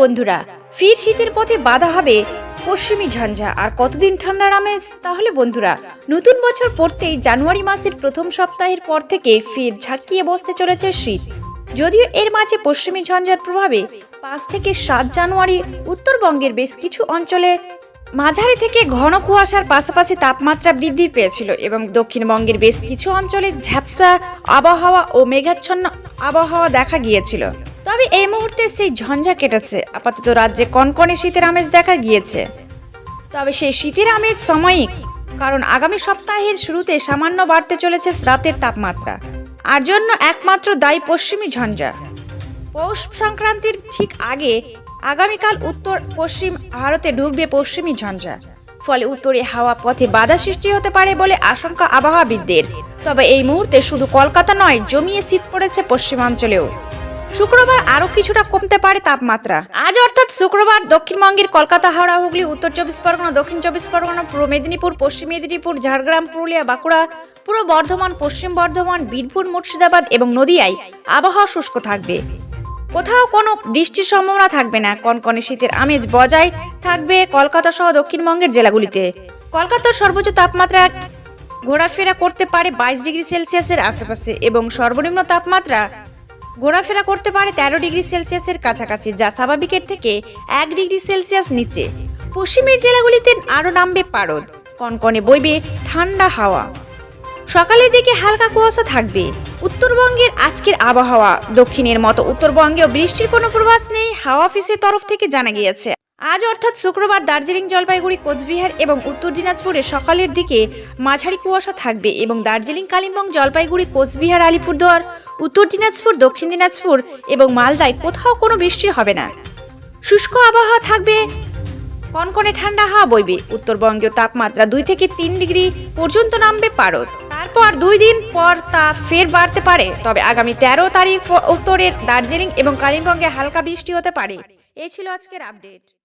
বন্ধুরা, ফির শীতের পথে বাধা হবে পশ্চিমী ঝঞ্ঝা। আর কতদিন ঠান্ডার আমেজ তাহলে বন্ধুরা, নতুন বছর পড়তেই জানুয়ারি মাসের প্রথম সপ্তাহের পর থেকে ফির ঝাঁকিয়ে বসতে চলেছে শীত। যদিও এর মাঝে পশ্চিমী ঝঞ্ঝার প্রভাবে পাঁচ থেকে সাত জানুয়ারি উত্তরবঙ্গের বেশ কিছু অঞ্চলে মাঝারি থেকে ঘন কুয়াশার পাশাপাশি তাপমাত্রা বৃদ্ধি পেয়েছিল এবং দক্ষিণবঙ্গের বেশ কিছু অঞ্চলে ঝাপসা আবহাওয়া ও মেঘাচ্ছন্ন আবহাওয়া দেখা গিয়েছিল। তবে এই মুহূর্তে সেই ঝঞ্ঝা কেটেছে। আপাতত রাজ্যে কনকনে শীতের আমেজ দেখা গিয়েছে। তবে সেই শীতের আমেজ সাময়িক, কারণ আগামী সপ্তাহের শুরুতে সামান্য বাড়তে চলেছে রাতের তাপমাত্রা। আর জন্য একমাত্র দায়ী পশ্চিমী ঝঞ্ঝা। পৌষ সংক্রান্তির ঠিক আগে আগামীকাল উত্তর পশ্চিম ভারতে ঢুকবে পশ্চিমী ঝঞ্ঝা। ফলে উত্তরে হাওয়া পথে বাধা সৃষ্টি হতে পারে বলে আশঙ্কা আবহাওয়াবিদদের। তবে এই মুহূর্তে শুধু কলকাতা নয়, জমিয়ে শীত পড়েছে পশ্চিমাঞ্চলেও। শুক্রবার আরও কিছুটা কমতে পারে তাপমাত্রা। আজ অর্থাৎ শুক্রবার দক্ষিণবঙ্গের কলকাতা, হাওড়া, হুগলি, উত্তর চব্বিশ পরগনা, দক্ষিণ চব্বিশ পরগনা, পূর্ব মেদিনীপুর, পশ্চিম মেদিনীপুর, ঝাড়গ্রাম, পুরুলিয়া, বাঁকুড়া, পূর্ব বর্ধমান, পশ্চিম বর্ধমান, বীরভূম, মুর্শিদাবাদ এবং নদিয়ায় আবহাওয়া শুষ্ক থাকবে। কোথাও কোনো বৃষ্টির সম্ভাবনা থাকবে না। কনকনে শীতের আমেজ বজায় থাকবে কলকাতা সহ দক্ষিণবঙ্গের জেলাগুলিতে। কলকাতার সর্বোচ্চ তাপমাত্রা ঘোরাফেরা করতে পারে বাইশ ডিগ্রি সেলসিয়াসের আশেপাশে এবং সর্বনিম্ন তাপমাত্রা ঘোরাফেরা করতে পারে তেরো ডিগ্রি সেলসিয়াসের কাছাকাছি, যা স্বাভাবিকের থেকে এক ডিগ্রি সেলসিয়াস নিচে। পশ্চিমের জেলাগুলিতে আরও নামবে পারদ। কনকনে বইবে ঠান্ডা হাওয়া। সকালের দিকে হালকা কুয়াশা থাকবে। উত্তরবঙ্গের আজকের আবহাওয়া, দক্ষিণের মতো উত্তরবঙ্গেও বৃষ্টির কোনো প্রভাস নেই, হাওয়া অফিসের তরফ থেকে জানা গিয়েছে। আজ অর্থাৎ শুক্রবার দার্জিলিং জলপাইগুড়ি, কোচবিহার এবং উত্তর দিনাজপুরে সকালের দিকে মাঝারি কুয়াশা থাকবে এবং দার্জিলিং, কালিম্পং, জলপাইগুড়ি, কোচবিহার, আলিপুরদুয়ার উত্তর দিনাজপুর, দক্ষিণ দিনাজপুর এবং মালদায় কোথাও কোনো বৃষ্টি হবে না। শুষ্ক আবহাওয়া থাকবে। কনকনে ঠান্ডা হাওয়া বইবে। উত্তরবঙ্গীয় তাপমাত্রা দুই থেকে তিন ডিগ্রি পর্যন্ত নামবে পারদ। তারপর দুই দিন পর তা ফের বাড়তে পারে। তবে আগামী তেরো তারিখ উত্তরের দার্জিলিং এবং কালিম্পংয়ে হালকা বৃষ্টি হতে পারে। এই ছিল আজকের আপডেট।